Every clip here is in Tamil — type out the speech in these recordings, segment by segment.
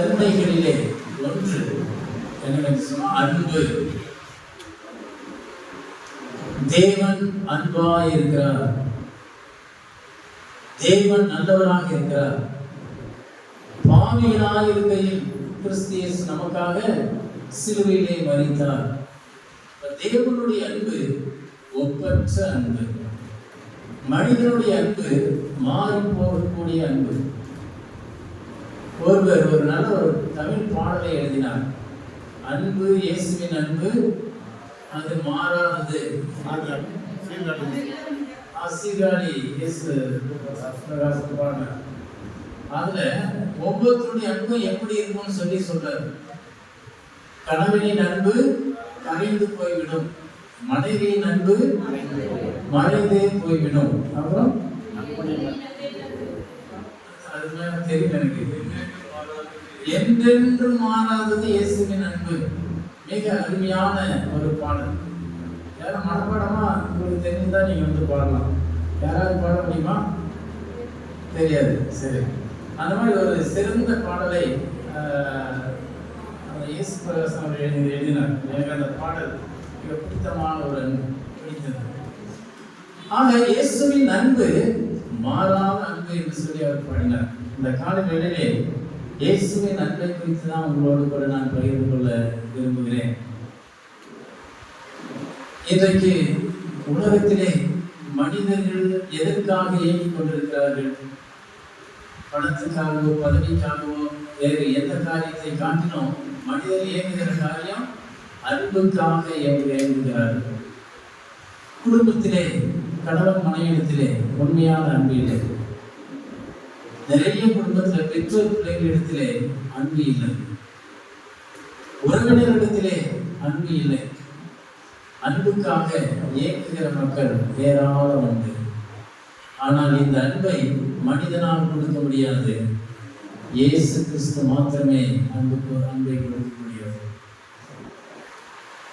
கருணைகளிலே ஒன்று அன்பு. தேவன் அன்பா இருக்கிறார். தேவன் நல்லவராக இருக்கிறார். பாவிகளாய் இருக்கையில் கிறிஸ்தியஸ் நமக்காக சிலுவையிலே மறித்தார் தேவனுடைய அன்பு ஒப்பற்ற அன்பு. மனிதனுடைய அன்பு மாறி போகக்கூடிய அன்பு. ஒருவர் ஒரு நல்ல ஒரு தமிழ் பாடலை எழுதினார். அன்பு இயேசுவின் அன்பு அது மாறாதது ஆசிராணி இயேசு பாடினார். அதுல ஒவ்வொருத்தருடைய அன்பு எப்படி இருக்கும்னு சொல்லி சொல்றாரு. கணவனின் அன்பு கரைந்து போய்விடும். மனைவியின் அன்பு மறைந்தே போய்விடும். அப்புறம்? அது மேல தெரியல எனக்கு. என்றென்றும் மாறாதது இயேசுவின் அன்பு. மிக அருமையான ஒரு பாடல். யாரும் மனப்பாடமா? உங்களுக்கு தெரிஞ்சா நீங்க வந்து பாடலாம். யாராவது பாட முடியுமா? தெரியாது. சரி. அந்த மாதிரி ஒரு சிறந்த பாடலை அந்த இயேசு பிரகாசம் அவர் எழுதி எழுதினார். எனக்கு அந்த பாடல் மிக பிடித்தமான ஒரு அன்பு. பிடித்தது. ஆக இயேசுவின் அன்பு மாறாத அன்பு என்று சொல்லி அவர் பாடினார். இந்த காலநிலையிலே இயேசுவின் அன்பை குறித்து தான் உங்களோடு கூட நான் பகிர்ந்து கொள்ள விரும்புகிறேன். இன்றைக்கு உலகத்திலே மனிதர்கள் எதற்காக இயங்கிக் கொண்டிருக்கிறார்கள்? பணத்துக்காகவோ பதவிக்காகவோ வேறு எந்த காரியத்தை காட்டினோம் மனிதர் இயங்குகிற காரியம் அன்புக்காக இயங்குகிறார்கள். குடும்பத்திலே கணவன் மனைவிடத்திலே உண்மையான அன்பு இல்லை. நிறைய குடும்பத்தில் பெற்றோர் பிள்ளைகளிடத்திலே அன்பு இல்லை. உறவினரிடத்திலே அன்பு இல்லை. அன்புக்காக இயக்குகிற மக்கள் ஏராளம் உண்டு. ஆனால் இந்த அன்பை மனிதனால் கொடுக்க முடியாது. இயேசு கிறிஸ்து மாத்திரமே அன்புக்கு அன்பை கொடுக்க முடியாது.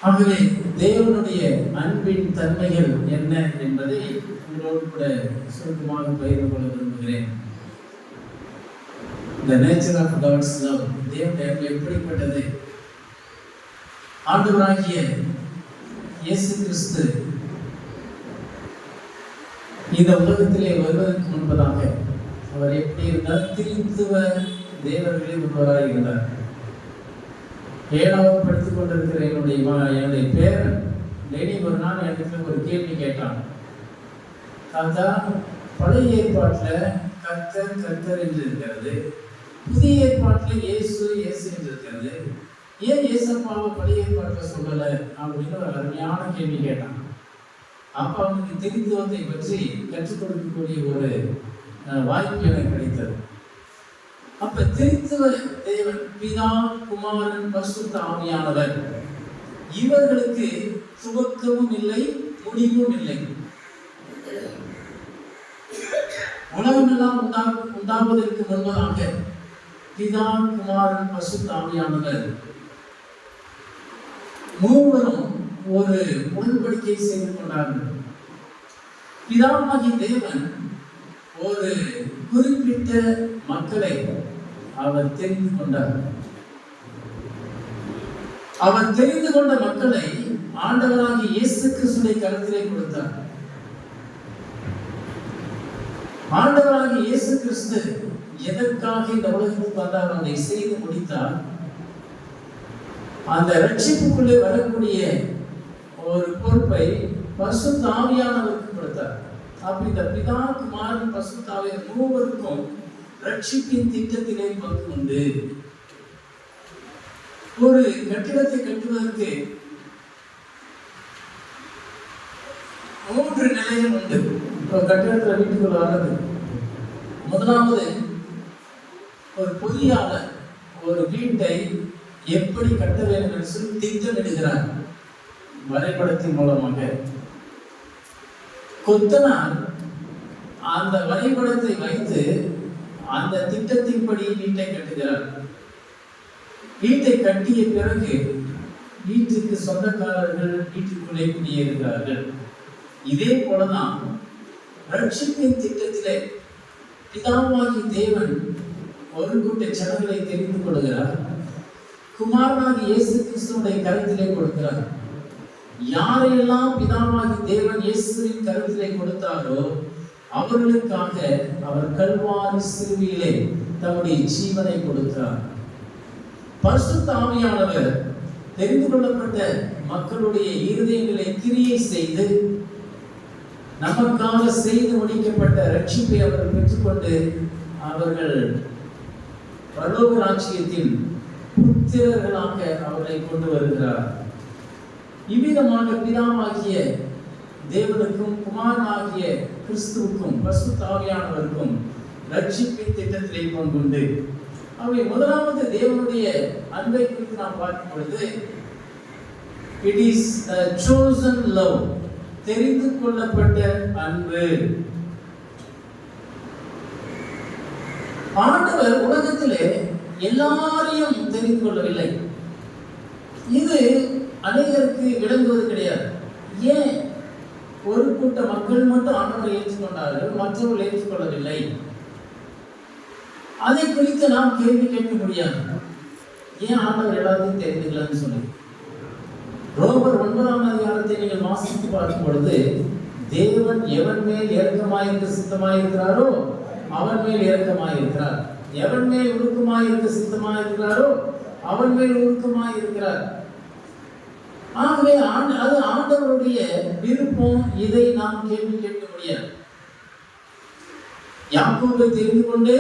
ஆகவே தேவனுடைய அன்பின் தன்மைகள் என்ன என்பதை உங்களோடு கூட சுருக்கமாக பகிர்ந்து கொள்ள விரும்புகிறேன். இந்த நேச்சர் ஆஃப் காட்ஸ் லவ் தேவனுடைய அன்பு எப்படிப்பட்டது? ஆண்டவராகிய இயேசு கிறிஸ்து இந்த உலகத்திலே வருவதற்கு முன்பதாக அவர் எப்படி இருந்தார்? திருத்துவ தேவர்களே ஒருவராக இருந்தார். ஏழாவது படித்துக் கொண்டிருக்கிற என்னுடைய என்னுடைய பேரன் டெய்லி ஒரு நாள் எனக்கு ஒரு கேள்வி கேட்டான். அதுதான் பழைய ஏற்பாட்டில் கர்த்தர் கர்த்தர் என்று இருக்கிறது. புதிய ஏற்பாட்டில் இயேசு இயேசு என்று இருக்கிறது ஏன் இயேசப்பாவை பழைய ஏற்பாட்டில் சொல்லலை? அப்படின்னு ஒரு அருமையான கேள்வி கேட்டான் அப்போ அவனுக்கு திருத்துவத்தை பற்றி கற்றுக் கொடுக்கக்கூடிய ஒரு வாய்ப்பு எனக்கு கிடைத்தது. அப்ப திருத்துவ தேவன் பிதா குமாரன் பரிசுத்த ஆவியானவர் இவர்களுக்கு துவக்கமும் இல்லை முடிவும் இல்லை. உலகமெல்லாம் உண்டா உண்டாவதற்கு முன்பதாக பிதான் குமாரன் பசு தாமியானவர் மூவரும் ஒரு உடன்படிக்கை செய்து கொண்டார்கள். பிதாமகி தேவன் ஒரு குறிப்பிட்ட மக்களை அவர் தெரிந்து கொண்டார். அவர் தெரிந்து கொண்ட மக்களை ஆண்டவராகி இயேசு கிறிஸ்துவை கருத்திலே கொடுத்தார். ஆண்டவராகி இயேசு கிறிஸ்து எதற்காக இந்த உலகத்துக்கு வந்தார் அதை செய்து முடித்தால் அந்த ரட்சிப்புக்குள்ளே வரக்கூடிய ஒரு பொறுப்பை பசு தாவியானவருக்கு கொடுத்தார். அப்ப இந்த பிதா குமாரன் பசு ஆவியார் மூவருக்கும் ரட்சிப்பின் திட்டத்திலே பங்கு உண்டு. ஒரு கட்டிடத்தை கட்டுவதற்கு மூன்று நிலைகள் உண்டு. இப்போ கட்டிடத்துல வீட்டுக்குள்ள வர்றது. முதலாவது ஒரு பொறியாளர் ஒரு வீட்டை எப்படி கட்ட வேண்டும் என்று சொல்லி திட்டமிடுகிறார். வரைபடத்தின் மூலமாக. கொத்தனார் அந்த வரைபடத்தை வைத்து அந்த திட்டத்தின்படி வீட்டை கட்டுகிறார். வீட்டை கட்டிய பிறகு வீட்டுக்கு சொந்தக்காரர்கள் வீட்டுக்குள்ளே குடியேறுகிறார்கள். இதே போலதான் ரட்சிப்பின் திட்டத்திலே பிதாவாகி தேவன் ஒரு கூட்ட ஜனங்களை தெரிந்து கொள்கிறார் குமாரனாகி இயேசு கிறிஸ்துவனுடைய கருத்திலே கொடுக்கிறார். யாரையெல்லாம் பிதாவாகி தேவன் இயேசுவின் கருத்திலே கொடுத்தாரோ அவர்களுக்காக அவர் கல்வாரி சிறுவியிலே தம்முடைய ஜீவனை கொடுத்தார் பரிசுத்த ஆவியானவர் தெரிந்து கொள்ளப்பட்ட மக்களுடைய இருதயங்களை கிரியை செய்து நமக்காக செய்து முடிக்கப்பட்ட ரட்சிப்பை அவர் பெற்றுக்கொண்டு அவர்கள் பரலோக ராஜ்யத்தின் புத்திரர்களாக அவர்களை கொண்டு வருகிறார். இவ்விதமாக பிதாவாகிய தேவனுக்கும் குமாரனாகிய கிறிஸ்துவுக்கும் பரிசுத்த ஆவியானவருக்கும் ரட்சிப்பின் திட்டத்திலே கொண்டுண்டு அவை முதலாவது தேவனுடைய அன்பை குறித்து நாம் பார்க்கும் பொழுது இட் இஸ் சோசன் லவ் தெரிந்து கொள்ளப்பட்ட அன்பு. ஆண்டவர் உலகத்திலே எல்லாரையும் தெரிந்து கொள்ளவில்லை. இது அநேகருக்கு விளங்குவது கிடையாது. ஏன்? ஒரு கூட்ட மக்கள் மட்டும் ஆண்டவரை ஏற்றுக்கொண்டார்கள் மற்றவர்கள் ஏற்றுக்கொள்ளவில்லை. அதை குறித்து நாம் கேள்வி கேட்க முடியாது. ஏன் ஆண்டவர் எல்லாத்தையும் தெரிந்துக்கலாம்னு சொல்லி? ரோமர் ஒன்பதாம் அதிகாரத்தை நீங்கள் வாசித்து பார்க்கும் பொழுது தேவன் எவன் மேல் இறக்கமாயிருந்து சித்தமாயிருக்கிறாரோ அவன் மேல் இறக்கமாயிருக்கிறார் எவன் மேல் உருக்கமாயிருக்க சித்தமாயிருக்கிறாரோ அவன் மேல் உருக்கமாயிருக்கிறார். ஆகவே ஆண்டு அது ஆண்டவருடைய விருப்பம் இதை நாம் கேள்வி கேட்க முடியாது. யாக்கோபை தெரிந்து கொண்டே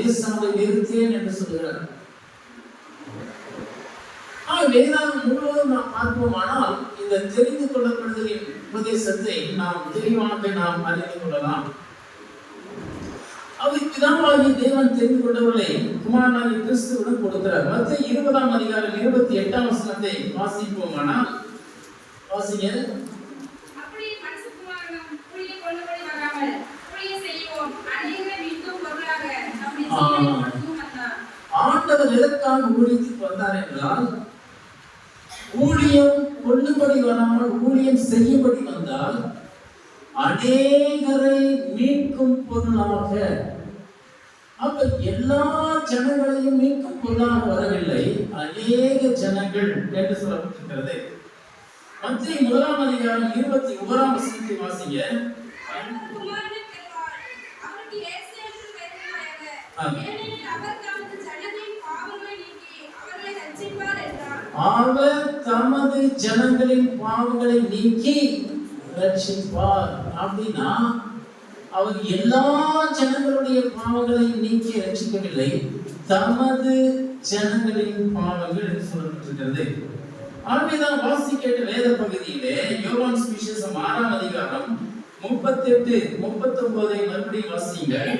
ஏசாவை நிறுத்தேன் என்று சொல்கிறார் ஆக வேதாகம் முழுவதும் நாம் பார்ப்போமானால் இந்த தெரிந்து கொள்ளப்படுதலின் உபதேசத்தை நாம் தெளிவாக நாம் அறிந்து கொள்ளலாம். அவர் பிதாவாகி தேவன் தெரிந்து கொண்டவர்களை குமாரனாகி கிறிஸ்துவிடம் கொடுக்கிறார். மத்த இருபதாம் அதிகாரம் இருபத்தி எட்டாம் வசனத்தை வாசிப்போமானால் வாசிங்க. ஆண்டவர் எதற்காக ஊழியத்துக்கு வந்தார் என்றால் ஊழியம் கொள்ளும்படி வராமல் ஊழியம் செய்யும்படி வந்தால் அநேகரை மீட்கும் பொருளாக அப்ப எல்லா ஜனங்களையும் பொருளாக வரவில்லை. அநேக ஜனங்கள் என்று சொல்லப்பட்டிருக்கிறது. மத்திய முதலாம் அதிகாரம் இருபத்தி ஓராம் வசனத்தை வாசிங்க. அவர் தமது ஜனங்களின் பாவங்களை நீக்கி ரட்சிப்பார். அப்படின்னா அவர் எல்லா ஜனங்களுடைய பாவங்களையும் நீக்கி ரட்சிக்கவில்லை. தமது ஜனங்களின் பாவங்கள் என்று சொல்லப்பட்டிருக்கிறது. ஆகவேதான் வாசி கேட்ட வேத பகுதியிலே யோவான் சுவிசேஷம் ஆறாம் அதிகாரம் முப்பத்தி எட்டு முப்பத்தி ஒன்பதை மறுபடியும் வாசிங்க என்னை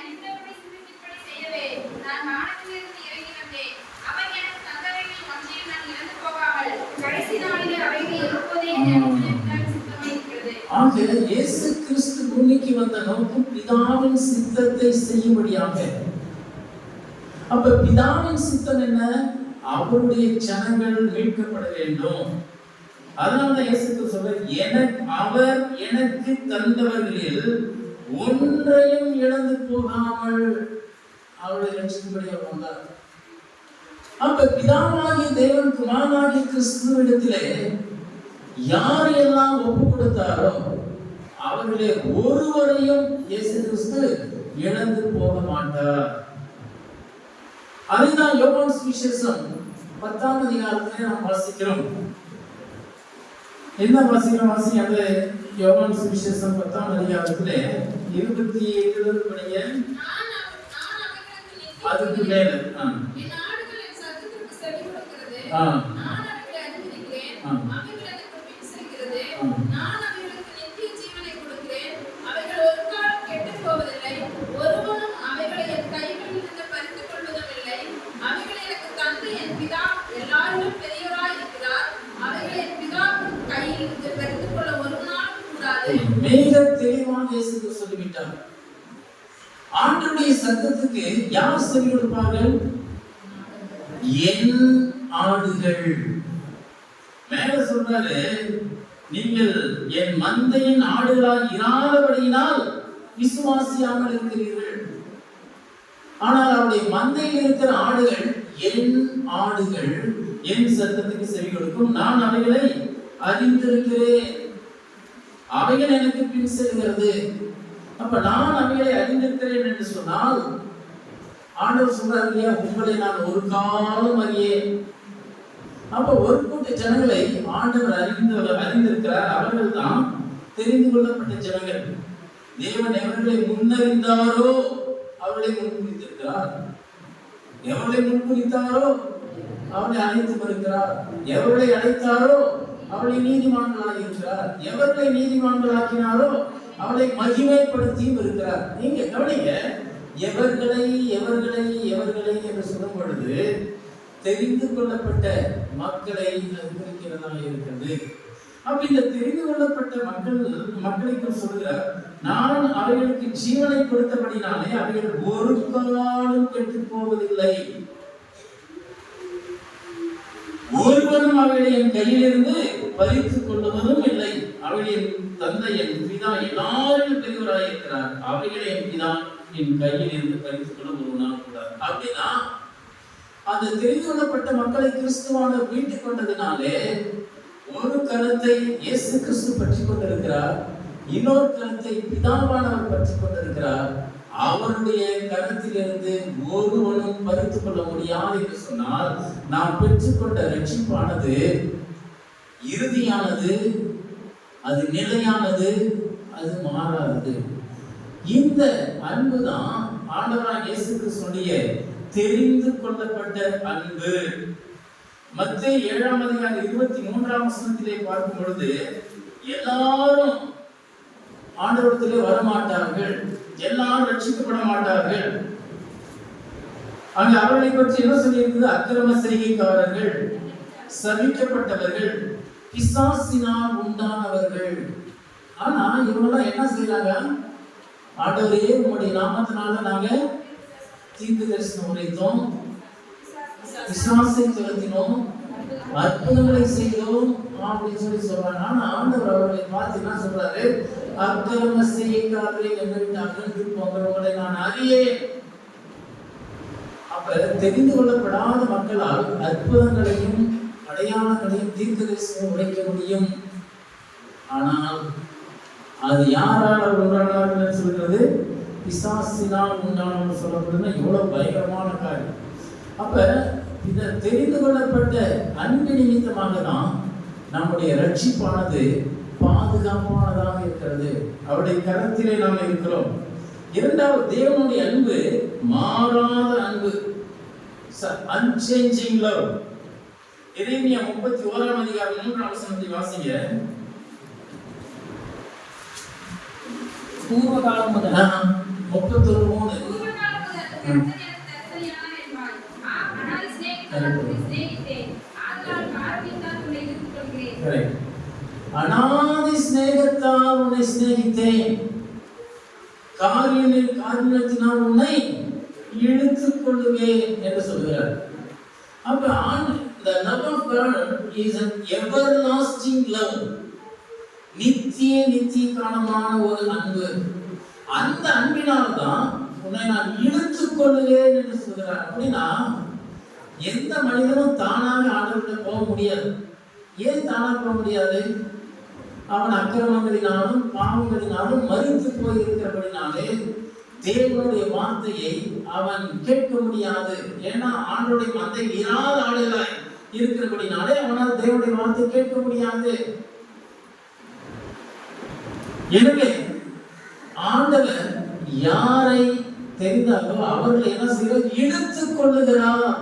அனுப்பினவரை சிந்திக்கும்படி செய்யவே நான் வானத்திலிருந்து இறங்கி வந்தேன். அவர் எனக்கு தந்தவைகளில் ஒன்றையும் நான் இழந்து போகாமல், கடைசி நாளிலே அவைகளை எழுப்புவதே என் பிதாவின் சித்தமாயிருக்கிறது. ஆக இயேசு கிறிஸ்து பூமிக்கு வந்த நோக்கம் பிதாவின் சித்தத்தை செய்யும்படியாக. அப்ப பிதாவின் சித்தம் என்ன? அவருடைய ஜனங்கள் மீட்கப்பட வேண்டும். அதனாலதான் இயேசு சொல்ற எனக்கு அவர் எனக்கு தந்தவர்களில் ஒன்றையும் இழந்து போகாமல் அவருடைய ரட்சிக்கும்படி அவர் வந்தார். அப்ப பிதாவாகிய தேவன் குமாரனாகிய கிறிஸ்துவிடத்திலே யாரையெல்லாம் ஒப்பு கொடுத்தாரோ அவர்களே ஒருவரையும் இயேசு கிறிஸ்து இழந்து போக மாட்டார். அதுதான் யோவான் சுவிசேஷம் பத்தாம் அதிகாரத்திலே நாம் வாசிக்கிறோம். என்ன வாசிக்கிறோம்? வாசி அந்த யோவான் சுவிசேஷம் பத்தாம் அதிகாரத்திலே இருபத்தி ஏழு நித்திய அதுக்கு மேல. ஆ. ஆ. நான் அவர்களை அறிந்திருக்கிறேன். ஆ. அவைகள் எனக்கு பின் செல்கிறது. ஆ. நான் அவைகளுக்கு நித்திய ஜீவனை கொடுக்கிறேன். அவைகள் ஒரு காலம் கெட்டுப் போவதில்லை. ஒருவனும் அவைகளை என் கைகளிலிருந்து பறித்துக் கொள்வதும் இல்லை. அவைகளை எனக்கு தந்து என் பிதா எல்லாரிலும் பெரியவராய் இருக்கிறார். அவைகளை என் பிதாவின் கையிலிருந்து பறித்துக் கொள்ள ஒருவனாலும் கூடாது. மிக தெளிவாக இயேசு கிறிஸ்து சொல்லிவிட்டார் ஆண்டவருடைய சத்தத்துக்கு யார் ஆடுகள்? என் ஆடுகள். மேல சொல்றாரு நீங்கள் என் மந்தையின் ஆடுகளாய் இராதபடியினால் விசுவாசியாமல் இருக்கிறீர்கள். ஆனால் அவருடைய மந்தையில் இருக்கிற ஆடுகள் என் ஆடுகள். என் சத்தத்துக்கு செவி கொடுக்கும். நான் அவைகளை அறிந்திருக்கிறேன். அவைகள் எனக்கு பின் செல்கிறது. அப்ப நான் அவைகளை அறிந்திருக்கிறேன் என்று சொன்னால் ஆண்டவர் சொல்றாரு இல்லையா உங்களை நான் ஒரு காலம் அறியேன். அப்ப ஒரு கூட்ட ஜனங்களை ஆண்டவர் அறிந்து அறிந்திருக்கிறார். அவர்கள் தான் தெரிந்து கொள்ளப்பட்ட ஜனங்கள். தேவன் எவர்களை முன்னறிந்தாரோ அவர்களை முன்குறித்திருக்கிறார் எவர்களை முன்குறித்தாரோ அவளை அழைத்து வருகிறார். எவர்களை அழைத்தாரோ அவளை நீதிமான்களாக இருக்கிறார். எவர்களை நீதிமான்களாக்கினாரோ அவளை மகிமைப்படுத்தியும் இருக்கிறார். நீங்க கவனிங்க எவர்களை எவர்களை எவர்களை என்று சொல்லும் பொழுது தெரிந்து கொள்ளப்பட்ட மக்களை அது குறிக்கிறதாக இருக்கிறது. அப்ப இந்த தெரிந்து கொள்ளப்பட்ட மக்கள் மக்களுக்கு சொல்கிறார் நான் அவைகளுக்கு ஜீவனை கொடுத்தபடினாலே அவைகள் ஒரு காலம் கெட்டு போவதில்லை. ஒருவனும் அவைகளை என் கையிலிருந்து பறித்துக் கொள்வதும் இல்லை. அவளின் தந்தை என் பிதா எல்லாரும் பெரியவராக இருக்கிறார் அவைகளை என் பிதா என் கையில் இருந்து பறித்துக் கொள்ள ஒருவனால் கூடாது அப்படின்னா அந்த தெரிந்து கொள்ளப்பட்ட மக்களை கிறிஸ்துவான மீட்டுக் கொண்டதினாலே ஒரு கருத்தை இயேசு கிறிஸ்து பற்றி கொண்டிருக்கிறார் இன்னொரு கருத்தை பிதாவானவர் பற்றி கொண்டிருக்கிறார். அவருடைய கருத்திலிருந்து ஒருவனும் பறித்துக் கொள்ள முடியாது என்று சொன்னால் நாம் பெற்றுக்கொண்ட ரட்சிப்பானது இறுதியானது அது நிலையானது அது மாறாதது. இந்த அன்பு தான் ஆண்டவராக இயேசு கிறிஸ்துடைய தெரிந்து கொள்ளப்பட்ட அன்பு. மத்திய ஏழாம் அதிகாரம் இருபத்தி மூன்றாம் வசனத்திலே பார்க்கும் பொழுது எல்லாரும் ஆண்டவரத்திலே வரமாட்டார்கள். எல்லாரும் ரட்சிக்கப்பட மாட்டார்கள். அங்கு அவர்களை பற்றி என்ன சொல்லியிருந்தது அக்கிரம செய்கைக்காரர்கள் சபிக்கப்பட்டவர்கள் பிசாசினால் உண்டானவர்கள். ஆனா இவங்கெல்லாம் என்ன செய்யறாங்க ஆண்டவரே உங்களுடைய நாமத்தினால நாங்க தீர்க்க தரிசனம் உரைத்தோம். விசுவாசை செலுத்தினோம் அற்புதங்களை செய்தோம். அப்படின்னு சொல்லி சொல்றாங்க. ஆனா ஆண்டவர் அவர்களை பார்த்து என்ன சொல்றாரு? அக்கிரம செய்யக்காரரை என்னை விட்டு அகன்று நான் அறியேன். அப்ப தெரிந்து கொள்ளப்படாத மக்களால் அற்புதங்களையும் அடையாளங்களையும் தீர்க்கதரிசனம் உடைக்க முடியும் ஆனால் அது யாரால் உண்டானார்கள் சொல்றது? பிசாசினால் உண்டானவர்கள் சொல்லப்படுதுன்னா எவ்வளோ பயங்கரமான காரியம். அப்போ இதை தெரிந்து கொள்ளப்பட்ட அன்பு நிமித்தமாக தான் நம்முடைய ரட்சிப்பானது பாதுகாப்பானதாக இருக்கிறது. அவருடைய கரத்திலே நாம் இருக்கிறோம். இரண்டாவது தேவனுடைய அன்பு மாறாத அன்பு. அன்சேஞ்சிங் லவ் இறைமையா முப்பத்தி ஓராம் அதிகாரம் மூன்றாம் வசனத்தை வாசிங்க. உன்னை எதிர்த்துக் கொள்கிறேன். Correct. அனாதி சிநேகத்தால் உன்னை சிநேகித்தேன் காரியனில் காரியத்தினால் உன்னை இழுத்துக் கொள்ளுவேன் என்று சொல்கிறார் அப்ப ஆண் love of God is an everlasting love நித்திய நித்திய காலமான ஒரு அன்பு. அந்த அன்பினால்தான் உன்னை நான் இழுத்துக் கொள்ளுவேன் என்று சொல்கிறார். அப்படின்னா எந்த மனிதனும் தானாக ஆண்டவர்கிட்ட போக முடியாது. ஏன் தானாக போக முடியாது? அவன் அக்கிரமங்களினாலும் பாவங்களினாலும் மறித்து போயிருக்கிறபடினாலே தேவனுடைய வார்த்தையை அவன் கேட்க முடியாது. ஏன்னா ஆண்டோடைய வார்த்தை இராத ஆளுகளாய் இருக்கிறபடினாலே அவனால் தேவனுடைய வார்த்தை கேட்க முடியாது. எனவே ஆண்டவர் யாரை தெரிந்தாலோ அவர்களை என்ன செய்கிறார்? இழுத்துக் கொள்ளுகிறார்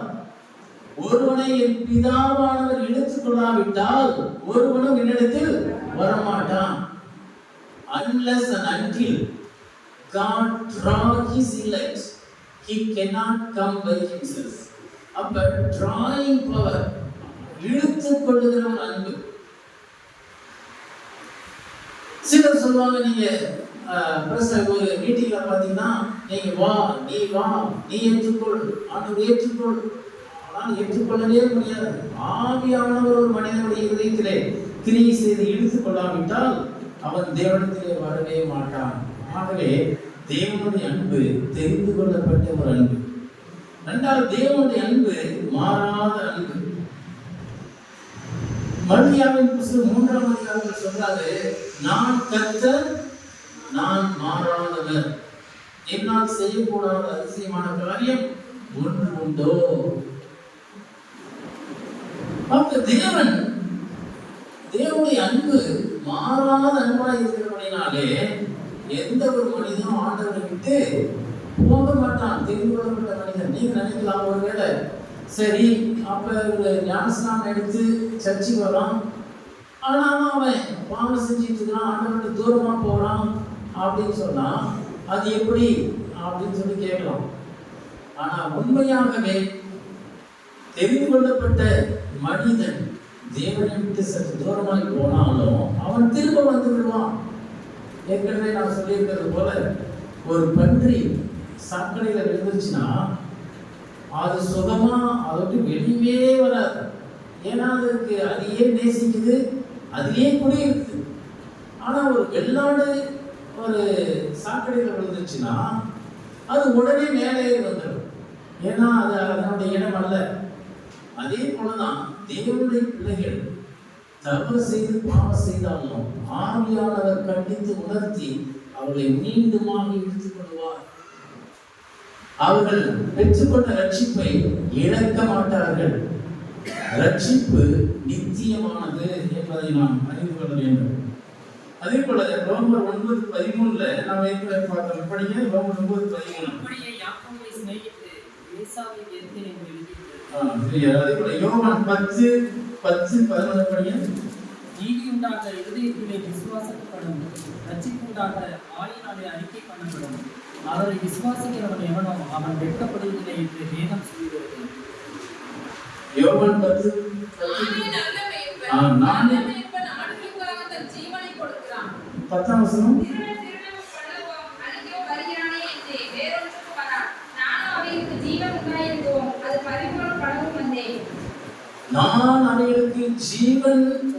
ஒருவனை என் பிதாவானவர் இழுத்துக் கொள்ளாவிட்டால் ஒருவனும் என்னிடத்தில் வரமாட்டான். Unless and until God draw his elect he cannot come by himself. அப்ப drawing power இழுத்துக் கொள்ளுகிற ஒரு அன்பு சொல்லுவாங்க நீங்க பிரஸ் ஒரு மீட்டிங்ல பாத்தீங்கன்னா நீங்க வா நீ வா நீ ஏற்றுக்கொள் ஆண்டு ஏற்றுக்கொள். ஆனால் ஏற்றுக்கொள்ளவே முடியாது. ஆவியானவர் ஒரு மனிதனுடைய இதயத்திலே கிரியை செய்து இழுத்துக் கொள்ளாவிட்டால் அவன் தேவனத்திலே வரவே மாட்டான். ஆகவே தேவனுடைய அன்பு தெரிந்து கொள்ளப்பட்ட ஒரு அன்பு. ரெண்டாவது தேவனுடைய அன்பு மாறாத அன்பு. மல்லியாவின் புஸ்தகம் மூன்றாம் அதிகாரத்தில் சொல்றாரு நான் கத்த நான் மாறாதவர். என்னால் செய்யக்கூடாத அதிசயமான காரியம் ஒன்று உண்டோ? அப்ப தேவன் தேவனுடைய அன்பு மாறாத அன்பாய் இருக்கிறபடினாலே எந்த ஒரு மனிதனும் ஆண்டவரை விட்டு போக மாட்டான். தெரிந்து கொள்ளப்பட்ட மனிதன். நீங்க நினைக்கலாம் ஒருவேளை சரி அப்போ ஒரு ஞானஸ்நானம் எடுத்து சர்ச்சுக்கு வரான் ஆனாலும் அவன் பாவம் செஞ்சுட்டு இருக்கிறான் ஆண்டவர்கிட்ட தூரமாக போகிறான் அப்படின்னு சொன்னால் அது எப்படி அப்படின்னு சொல்லி கேட்கலாம். ஆனால் உண்மையாகவே தெரிந்து கொள்ளப்பட்ட மனிதன் தேவனை விட்டு சற்று தூரமாகி போனாலும் அவன் திரும்ப வந்து விடுவான். ஏற்கனவே நான் சொல்லியிருக்கிறது போல ஒரு பன்றி சாக்கடையில் விழுந்துருச்சுன்னா அது சுகமாக அதை விட்டு வராது. ஏன்னா அதுக்கு அதையே நேசிக்குது அதையே குடியிருக்குது. ஆனால் ஒரு வெள்ளாடு ஒரு சாக்கடையில் விழுந்துச்சுன்னா அது உடனே மேலே வந்துடும். ஏன்னா அது அதனுடைய இடம் அல்ல. அதே போலதான் தேவனுடைய பிள்ளைகள் தவறு செய்து பாவம் செய்தாலும் ஆவியானவர் கண்டித்து உணர்த்தி அவர்களை மீண்டுமாக இழுத்துக் கொள்வார் அவர்கள் பெற்றுக்கொண்ட ரட்சிப்பை இழக்க மாட்டார்கள். ரட்சிப்பு நித்தியமானது என்பதை நாம் அறிந்து கொள்ள வேண்டும். அதே போல ரோமர் ஒன்பது பதிமூணுல நாம் ஏற்கனவே பார்த்தோம். படிங்க ரோமர் ஒன்பது பதிமூணு? அதே போல யோவான் பத்து பத்து பதினொன்று படிங்க நீதி உண்டாக இருதயத்திலே விசுவாசப்படும் ரட்சிப்பு உண்டாக ஆயினாலே அறிக்கை பண்ணப்படும். அவரை விசுவாசிக்கிறவன் எவனோ அவன் வெட்கப்படுவதில்லை என்று வேதம் சொல்கிறது. யோவான் பத்து. பத்து நானே. தன் ஜீவனை. பத்தாம் வசனம். நானோ அவைகளுக்கு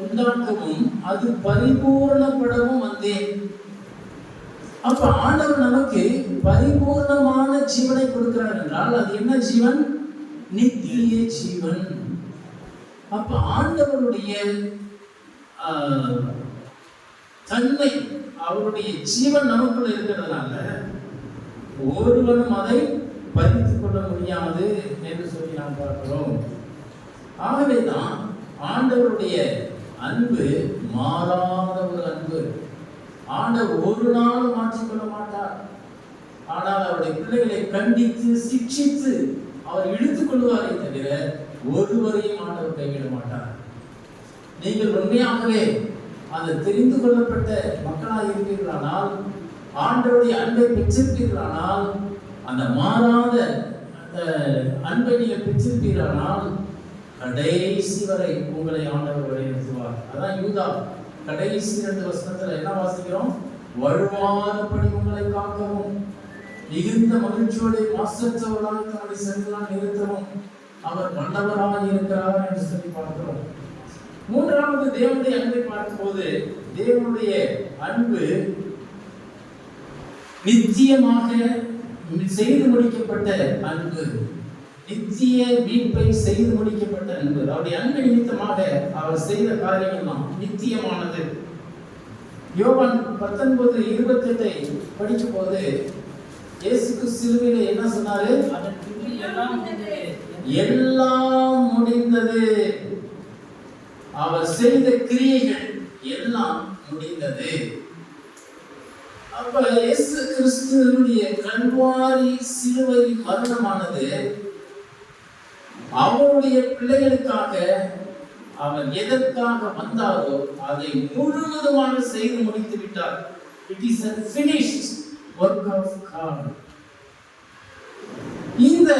உண்டாக்கவும் அது பரிபூர்ணப்படவும் அப்ப ஆண்டவர் நமக்கு பரிபூர்ணமான ஜீவனை கொடுக்கிறார் என்றால் அது என்ன ஜீவன்? நித்திய ஜீவன். அப்ப ஆண்டவருடைய தன்மை அவருடைய ஜீவன் நமக்குள்ள இருக்கிறதுனால ஒருவனும் அதை பறித்துக் கொள்ள முடியாது என்று சொல்லி நாம் பார்க்கிறோம். ஆகவேதான் ஆண்டவருடைய அன்பு மாறாத ஒரு அன்பு. ஆண்டவர் ஒரு நாளும் மாற்றிக்கொள்ள மாட்டார். ஆனால் அவருடைய பிள்ளைகளை கண்டித்து சிக்ஷித்து அவர் இழுத்துக் கொள்வாரே தவிர ஒருவரையும் ஆண்டவர் கைவிட மாட்டார். நீங்கள் உண்மையாகவே அந்த தெரிந்து கொள்ளப்பட்ட மக்களாக இருப்பீர்களானால் ஆண்டவருடைய அன்பை பெற்றிருப்பீர்களானால் அந்த மாறாத அந்த அன்பை நீங்கள் பெற்றிருப்பீர்களானால் கடைசி வரை உங்களை ஆண்டவர் வழிநடத்துவார். அதான் யூதா கடைசி ரெண்டு வசனத்துல என்ன வாசிக்கிறோம்? வருவான உங்களை காக்கவும். மிகுந்த மகிழ்ச்சியோடு மாசற்றவர்களாக தன்னுடைய சென்றலாம் நிறுத்தவும். அவர் வல்லவராக இருக்கிறார் என்று சொல்லி பார்க்கிறோம். மூன்றாவது தேவனுடைய அன்பை பார்க்கும்போது தேவனுடைய அன்பு நிச்சயமாக செய்து முடிக்கப்பட்ட அன்பு. நித்திய மீட்பை செய்து முடிக்கப்பட்ட அன்பு. அவருடைய அன்பு நிமித்தமாக அவர் செய்த காரியங்கள்லாம் நித்தியமானது. யோவான் பத்தொன்பது இருபத்தெட்டை படிக்கும் போது இயேசுக்கு சிலுவையில என்ன சொன்னாரு? எல்லாம் முடிந்தது. அவர் செய்த கிரியைகள் எல்லாம் முடிந்தது. அப்ப இயேசு கிறிஸ்துவனுடைய கல்வாரி சிலுவை மரணமானது அவருடைய பிள்ளைகளுக்காக அவர் எதற்காக வந்தாரோ அதை முழுவதுமாக செய்து முடித்து விட்டார். It is a finished work of God. இந்த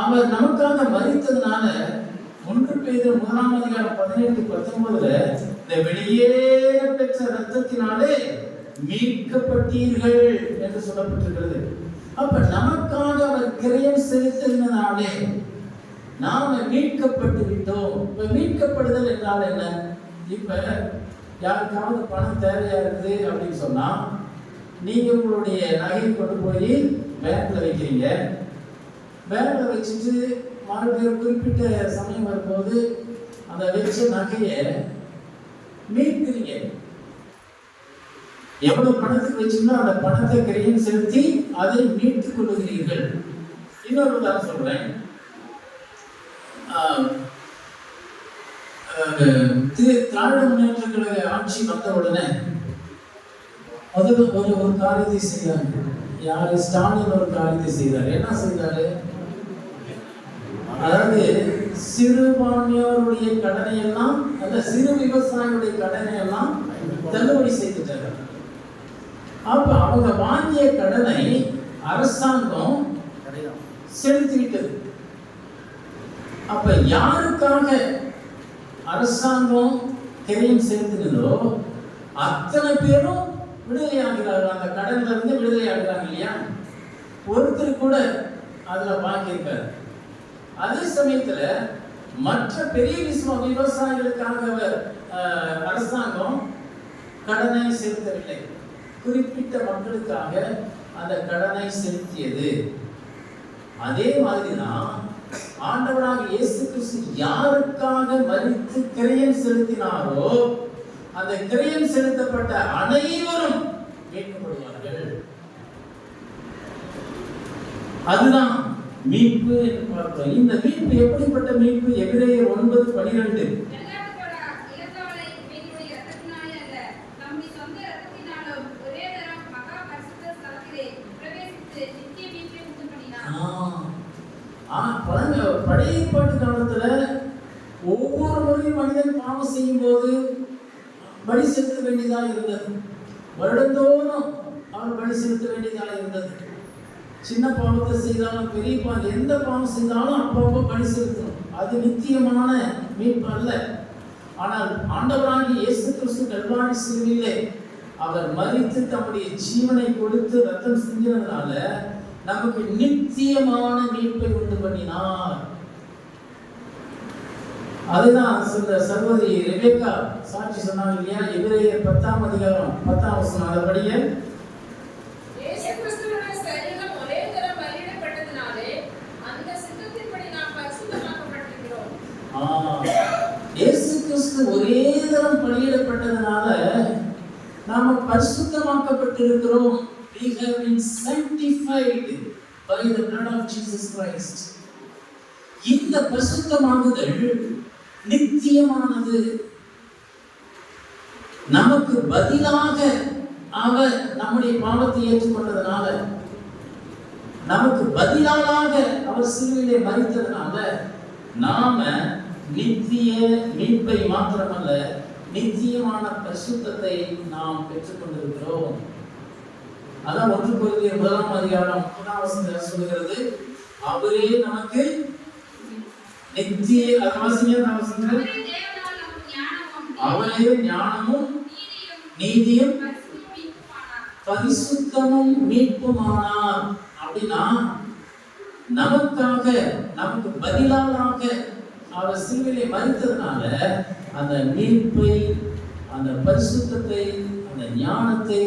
அவர் நமக்காக மறித்ததுனால ஒன்று பேர் முதலாம் அதிகாரம் பதினெட்டு பத்தொன்பதுல இந்த வெளியேற பெற்ற ரத்தத்தினாலே மீட்கப்பட்டீர்கள் என்று சொல்லப்பட்டிருக்கிறது. அப்ப நமக்காக அவர் கிரயம் செலுத்தினாலே நாம் மீட்கப்பட்டு விட்டோம். இப்போ மீட்கப்படுதல் என்றால் என்ன? இப்போ யாருக்காவது பணம் தேவையா இருக்குது அப்படின்னு சொன்னால் நீங்கள் உங்களுடைய நகையை கொண்டு போய் பேங்க்ல வைக்கிறீங்க. பேங்க்ல வச்சுட்டு மறுபடியும் குறிப்பிட்ட சமயம் வரும்போது அந்த வச்ச நகையை மீட்கிறீங்க. எவ்வளவு பணத்துக்கு வச்சுன்னா அந்த பணத்தை கிரையம் செலுத்தி அதை மீட்டுக் கொள்ளுகிறீர்கள். இன்னொரு தான் சொல்றேன். திரு திராவிட முன்னேற்ற கழக ஆட்சி வந்த உடனே முதல்ல ஒரு ஒரு காரியத்தை செய்தாங்க யாரு? ஸ்டாலின் ஒரு காரியத்தை செய்தார். என்ன செய்தாரு? அதாவது சிறுபான்மையோருடைய கடனை எல்லாம் அந்த சிறு விவசாயிகளுடைய கடனை எல்லாம் தள்ளுபடி செய்துட்டாங்க அப்ப அவங்க வாங்கிய கடனை அரசாங்கம் செலுத்தி விட்டது அப்ப யாருக்காக அரசாங்கம் தெரியும் செலுத்தினதோ அத்தனை பேரும் விடுதலை ஆகிறார்கள் அந்த கடன்ல இருந்து விடுதலையாகிறாங்க இல்லையா? ஒருத்தர் கூட அதுல வாங்கியிருக்காரு அதே சமயத்துல மற்ற பெரிய விசுவ விவசாயிகளுக்காக அவர், அரசாங்கம் கடனை செலுத்தவில்லை. குறிப்பிட்ட மக்களுக்காக அந்த கடனை செலுத்தியது. அதே மாதிரிதான் ஆண்டவராக இயேசு கிறிஸ்து யாருக்காக மறித்து கிரயம் செலுத்தினாரோ அந்த கிரயம் செலுத்தப்பட்ட அனைவரும் மீட்கப்படுவார்கள் அதுதான் மீட்பு என்று பார்த்தோம் இந்த மீட்பு எப்படிப்பட்ட மீட்பு? எபிரேயர் ஒன்பது பனிரெண்டு இரண்டாவதோட இறந்தவனை மீட்புடைய இரத்தத்தினாலே அல்ல, தம்முடைய சொந்த இரத்தத்தினாலும் ஒரே தரம் மகா பரிசுத்த ஸ்தலத்திலே பிரவேசித்து நித்திய மீட்பை உண்டு பண்ணினார். பாருங்க பழைய ஏற்பாட்டு காலத்துல ஒவ்வொரு முறையும் மனிதன் பாவம் செய்யும் போது பலி செலுத்த வேண்டியதாக இருந்தது. வருடந்தோறும் அவன் பலி செலுத்த வேண்டியதாக இருந்தது. சின்ன பாவத்தை செய்தாலும் பெரிய பாவம் எந்த பாவம் செய்தாலும் அப்பப்போ பலி செலுத்தணும் அது நித்தியமான மீட்பு அல்ல. ஆனால் ஆண்டவராகி இயேசு கிறிஸ்து கல்வாணி சிறுவிலே அவர் மறித்து தம்முடைய ஜீவனை கொடுத்து ரத்தம் செஞ்சதுனால நமக்கு நித்தியமான மீட்பை உண்டு பண்ணினார். அதுதான் சொல்ற சகோதரி ரெபேக்கா சாட்சி சொன்னாங்க இல்லையா? எபிரேயர் பத்தாம் அதிகாரம் பத்தாம் வசனம். அதபடிய. இயேசு கிறிஸ்து ஒரே தரம் பலியிடப்பட்டதுனால நாம பரிசுத்தமாக்கப்பட்டிருக்கிறோம். We have been sanctified by the blood of Jesus Christ. இந்த பரிசுத்தமாகுதல் நித்தியமானது. நமக்கு பதிலாக அவர் நம்முடைய பாவத்தை ஏற்றுக்கொண்டதுனால நமக்கு பதிலாக அவர் சிலுவையிலே மறித்ததுனால நாம நித்திய மீட்பை மாத்திரமல்ல நித்தியமான பரிசுத்தத்தை நாம் பெற்றுக்கொண்டிருக்கிறோம். அதான் ஒன்று பொருந்திய முதலாம் அதிகாரம் முதலாம் சொல்லுகிறது அவரே நமக்கு நித்திய அது வாசிங்க அந்த ஞானமும், நீதியும், பரிசுத்தமும் மீட்புமானார். அப்படின்னா நமக்காக நமக்கு பதிலாக அவர் சிலுவையிலே மறித்ததுனால அந்த மீட்பை அந்த பரிசுத்தத்தை அந்த ஞானத்தை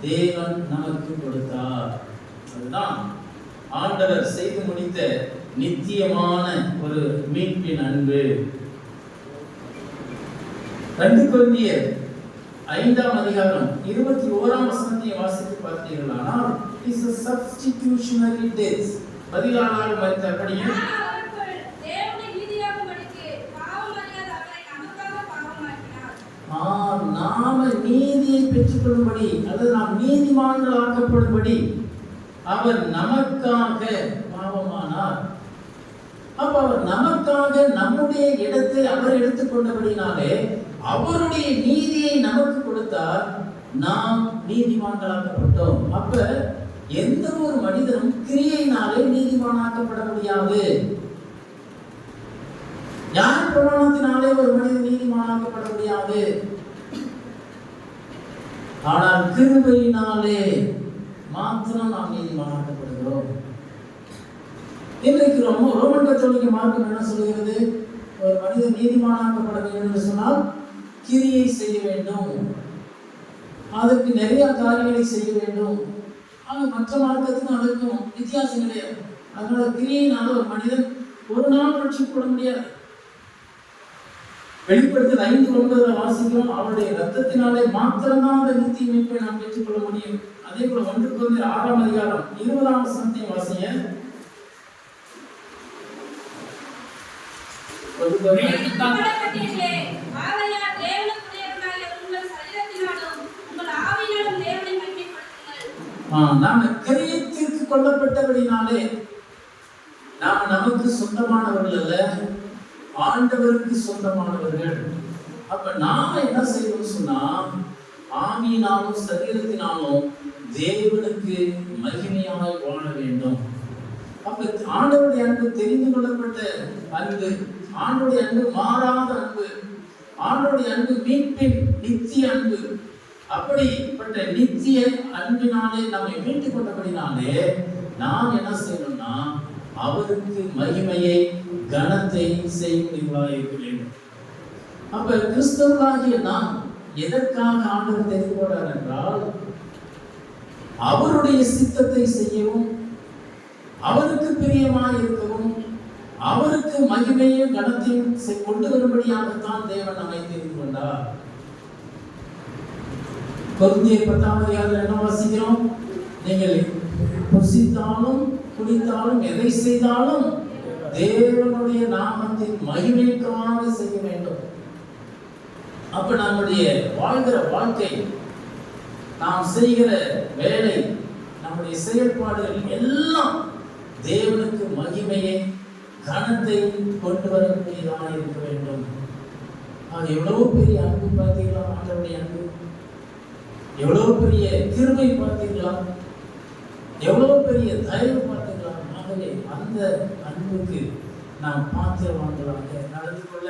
தேவன் நமக்கு கொடுத்தார் அதுதான் ஆண்டவர் செய்து முடித்த நித்தியமான ஒரு மீட்பின் அன்பு. ரெண்டு கொரிந்தியர் ஐந்தாம் அதிகாரம் இருபத்தி ஓராம் வசனத்தை வாசித்து பார்த்தீர்களானால் இஸ் a substitutionary death. பதிலாக மறித்தபடியும் நாம நீதியை பெற்றுக்கொள்ளும்படி அல்லது நாம் நீதிமான்கள் ஆக்கப்படும்படி அவர் நமக்காக பாவமானார். அப்ப அவர் நமக்காக நம்முடைய இடத்தை அவர் எடுத்துக்கொண்டபடினாலே அவருடைய நீதியை நமக்கு கொடுத்தார். நாம் நீதிமான்களாக்கப்பட்டோம். அப்ப எந்த ஒரு மனிதனும் கிரியையினாலே நீதிமானாக்கப்பட முடியாது. யார் பிரமாணத்தினாலே ஒரு மனிதன் நீதிமானாக்கப்பட முடியாது? ஆனால் கிருபையினாலே மாத்திரம் நாம் நீதிமானாக்கப்படுகிறோம். இன்றைக்கு ரொம்ப ரோமன் கத்தோலிக்க மார்க்கம் என்ன சொல்கிறது? ஒரு மனிதன் நீதிமானாக்கப்பட வேண்டும் என்று சொன்னால் கிரியை செய்ய வேண்டும். அதற்கு நிறைய காரியங்களை செய்ய வேண்டும். ஆனால் மற்ற மார்க்கத்துக்கும் அதற்கும் வித்தியாசம் கிடையாது. அதனால கிரியினால ஒரு மனிதன் ஒரு நாள் ரட்சிக்கப்பட முடியாது. வெளிப்படுத்தல் ஐந்து ஒன்பதுல வாசிக்கிறோம். அவருடைய ரத்தத்தினாலே மாத்திரம்தான் அந்த நித்திய மீட்பை நாம் பெற்றுக்கொள்ள முடியும். அதே போல ஒன்றுக்கு வந்து ஆறாம் அதிகாரம் இருபதாம் வசனத்தை வாசிங்க ஒன்றுக்கு வந்து கட்டப்பட்டீர்களே. ஆகையால் தேவனுக்குரியவர்களாகிய உங்கள் சரீரத்தினாலும் உங்கள் ஆவியினாலும் தேவனை மகிமைப்படுத்துங்கள். ஆ, நாம் கிரியத்திற்கு கொல்லப்பட்டபடினாலே நாம் நமக்கு சொந்தமானவர்கள் அல்ல ஆண்டவருக்கு சொந்தமானவர்கள். அப்ப நாம என்ன செய்யணும் சொன்னா ஆவியினாலும் சரீரத்தினாலும் தேவனுக்கு மகிமையாய் வாழ வேண்டும். அப்ப ஆண்டவருடைய அன்பு தெரிந்து கொள்ளப்பட்ட அன்பு ஆண்டுடைய அன்பு மாறாத அன்பு ஆண்டுடைய அன்பு மீட்பின் நித்திய அன்பு. அப்படிப்பட்ட நித்திய அன்பினாலே நம்மை மீட்டுக் கொண்டபடினாலே நாம் என்ன செய்யணும்னா அவருக்கு மகிமையை கனத்தை செய்யக்கூடியவர்களாக இருக்க வேண்டும். அப்ப கிறிஸ்தவர்களாகிய நாம் எதற்காக ஆண்டவர் தெரிந்து கொண்டார் என்றால் அவருடைய சித்தத்தை செய்யவும் அவருக்கு பிரியமாக இருக்கவும் அவருக்கு மகிமையும் கனத்தையும் கொண்டு வரும்படியாகத்தான் தேவன் நம்மை கொண்டார். பகுதியை பத்தாம் அதிகாரத்தில் என்ன வாசிக்கிறோம்? நீங்கள் புசித்தாலும் குடித்தாலும் எதை செய்தாலும் தேவனுடைய நாமத்தின் மகிமைக்காக செய்ய வேண்டும். அப்ப நம்முடைய வாழ்கிற வாழ்க்கை நாம் செய்கிற வேலை நம்முடைய செயல்பாடுகள் எல்லாம் தேவனுக்கு மகிமையை கனத்தை கொண்டு வரக்கூடியதாக இருக்க வேண்டும். அது எவ்வளவு பெரிய அன்பு பார்த்தீங்களா ஆண்டவருடைய அன்பு. எவ்வளவு பெரிய கிருபை பார்த்தீங்களா எவ்வளவு பெரிய தயவு பார்த்தீங்களா ஆகவே அந்த அன்புக்கு நாம் பாத்திரவான்களாக நடந்து கொள்ள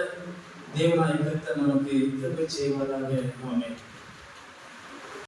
தேவனாய் கர்த்தர் நமக்கு கிருபை செய்வதாக ஆமென்.